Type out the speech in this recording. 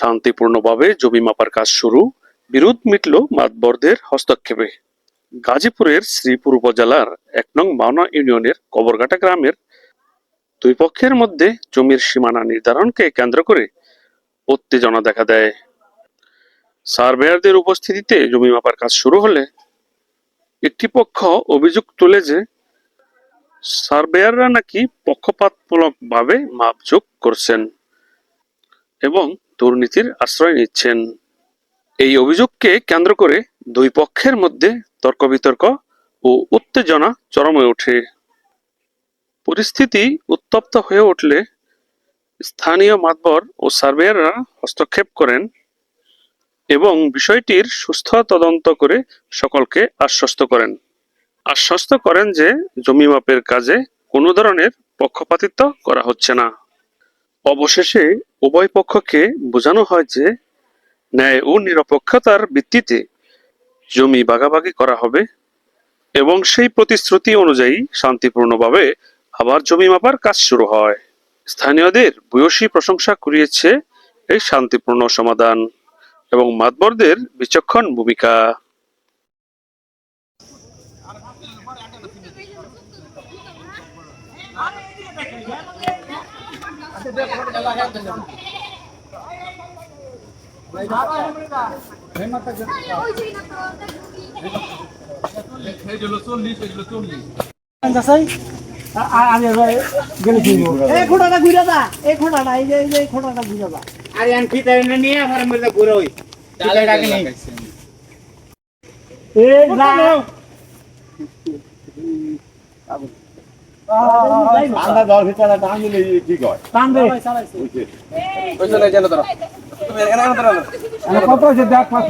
শান্তিপূর্ণভাবে জমি মাপার কাজ শুরু। বিরোধ মিটল মাতবরদের হস্তক্ষেপে। গাজীপুরের শ্রীপুর উপজেলার এক নং মাওনা ইউনিয়নের কবরঘাটা গ্রামের দুই পক্ষের মধ্যে জমির সীমানা নির্ধারণকে কেন্দ্র করে উত্তেজনা দেখা দেয়। সার্ভেয়ারদের উপস্থিতিতে জমি মাপার কাজ শুরু হলে একটি পক্ষ অভিযোগ তোলে যে সার্ভেয়াররা নাকি পক্ষপাতমূলকভাবে মাপযোগ করছেন। এবং দুর্নীতির আশ্রয় নিচ্ছেন। এই অভিযোগকে কেন্দ্র করে দুই পক্ষের মধ্যে তর্ক বিতর্ক ও উত্তেজনা চরমে ওঠে। পরিস্থিতি উত্তপ্ত হয়ে উঠলে স্থানীয় মাতবর ও সার্ভেয়াররা হস্তক্ষেপ করেন এবং বিষয়টির সুস্থ তদন্ত করে সকলকে আশ্বস্ত করেন। আশ্বস্ত করেন যে জমি মাপের কাজে কোনো ধরনের পক্ষপাতিত্ব করা হচ্ছে না। অবশেষে উভয় পক্ষকে বোঝানো হয় যে ন্যায় ও নিরপেক্ষতার ভিত্তিতে জমি ভাগাভাগি করা হবে এবং সেই প্রতিশ্রুতি অনুযায়ী শান্তিপূর্ণভাবে আবার জমি মাপার কাজ শুরু হয়। স্থানীয়দের ভূয়সী প্রশংসা কুড়িয়েছে এই শান্তিপূর্ণ সমাধান এবং মাতবরদের বিচক্ষণ ভূমিকা। খোঁটাটা ঘুরে দা এই খোঁটাটা এই যে এই খোঁটাটা ঘুরে দা আরে আমি ফিতা নিয়ে আমার মধ্যে পুরো ওই ফিতাটাকে নেই এই যা ঠান্ডা জল ভিতরে টান দিলে ঠিক হয় টান দে বুঝছিস? কত হয়েছে দেখ পাঁচ